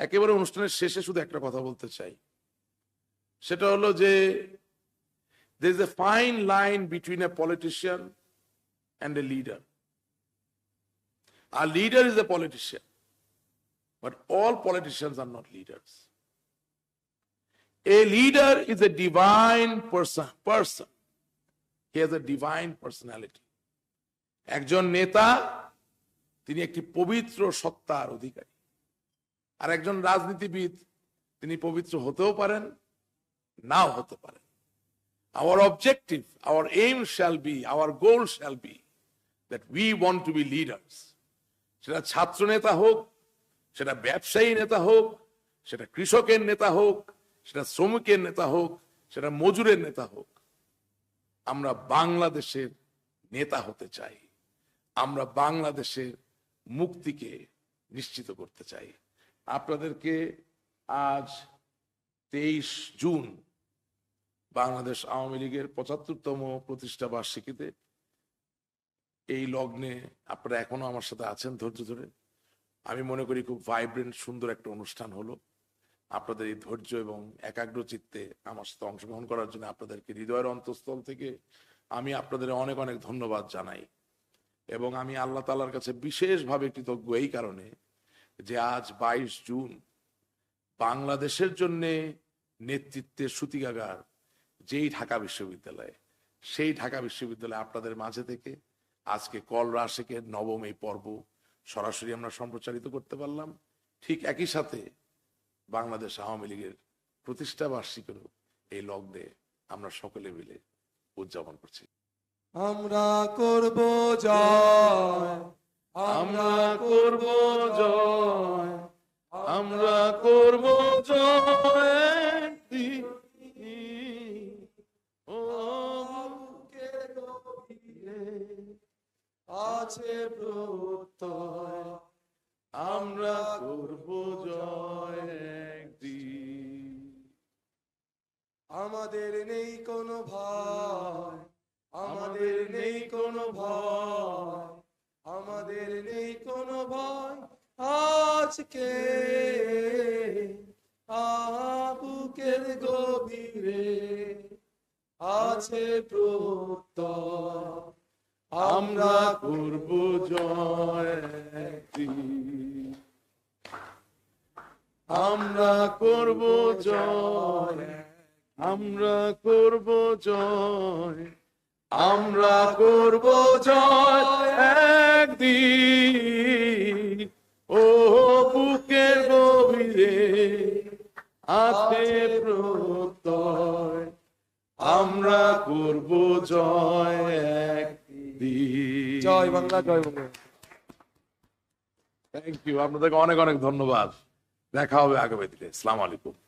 একেবারে অনুষ্ঠানের শেষে শুধু একটা কথা বলতে চাই সেটা হলো যে there is a fine line between a politician and a leader R leader is a politician but all politicians are not leaders A leader is a divine person. Person. He has a divine personality. একজন নেতা, তিনি একটি পবিত্র সত্তার অধিকারী আর একজন রাজনীতিবিদ, তিনি পবিত্র হতেও পারেন, নাও হতে পারেন। Our objective our aim shall be our goal shall be that we want to be leaders সেটা ছাত্র নেতা হোক, সেটা ব্যবসায়ী নেতা হোক, সেটা কৃষকের নেতা হোক, সেটা শ্রমিকের নেতা হোক, সেটা মজুরের নেতা হোক, আমরা বাংলাদেশের নেতা হতে চাই। আমরা বাংলাদেশের মুক্তিকে নিশ্চিত করতে চাই। আপনাদেরকে আজ তেইশ জুন বাংলাদেশ আওয়ামী লীগের পঁচাত্তরতম প্রতিষ্ঠা বার্ষিকীতে এই লগ্নে আপনারা এখনও আমার সাথে আছেন ধৈর্য ধরে। আমি মনে করি খুব ভাইব্রেন্ট সুন্দর একটা অনুষ্ঠান হলো। আপনাদের এই ধৈর্য এবং একাগ্র চিত্তে আমার সাথে অংশগ্রহণ করার জন্য আপনাদেরকে হৃদয়ের অন্তঃস্থল থেকে আমি আপনাদের অনেক অনেক ধন্যবাদ জানাই। এবং আমি আল্লাহ তালার কাছে বিশেষভাবে কৃতজ্ঞ এই কারণে যে আজ বাইশ জুন, বাংলাদেশের জন্য নেতৃত্বের সুতিকাগার যেই ঢাকা বিশ্ববিদ্যালয়, সেই ঢাকা বিশ্ববিদ্যালয় আপনাদের মাঝে থেকে আজকে কল রাশেকের নবম এই পর্ব সরাসরি আমরা সম্প্রচারিত করতে পারলাম। ঠিক একই সাথে বাংলাদেশ আওয়ামী লীগের প্রতিষ্ঠা বার্ষিকীরও এই লগ্নে আমরা সকলে মিলে উদযাপন করছি। আমরা করব জয়, আমরা করব জয়। আমরা করব আছে আমরা করব জয় আমাদের নেই কোনো ভয় আমাদের নেই কোনো ভয়। আজকে আবুকের গভীরে আছে প্রত্যয়। আমরা করব জয় আমরা করব জয়, আমরা করব জয়, আমরা করব জয় একদিন। আছে প্রত্যয়। আমরা করব জয় একদিন। জয় বাংলা জয় বাংলা থ্যাংক ইউ আপনাদেরকে অনেক অনেক ধন্যবাদ। দেখা হবে আগামী দিনে। আসসালামু আলাইকুম।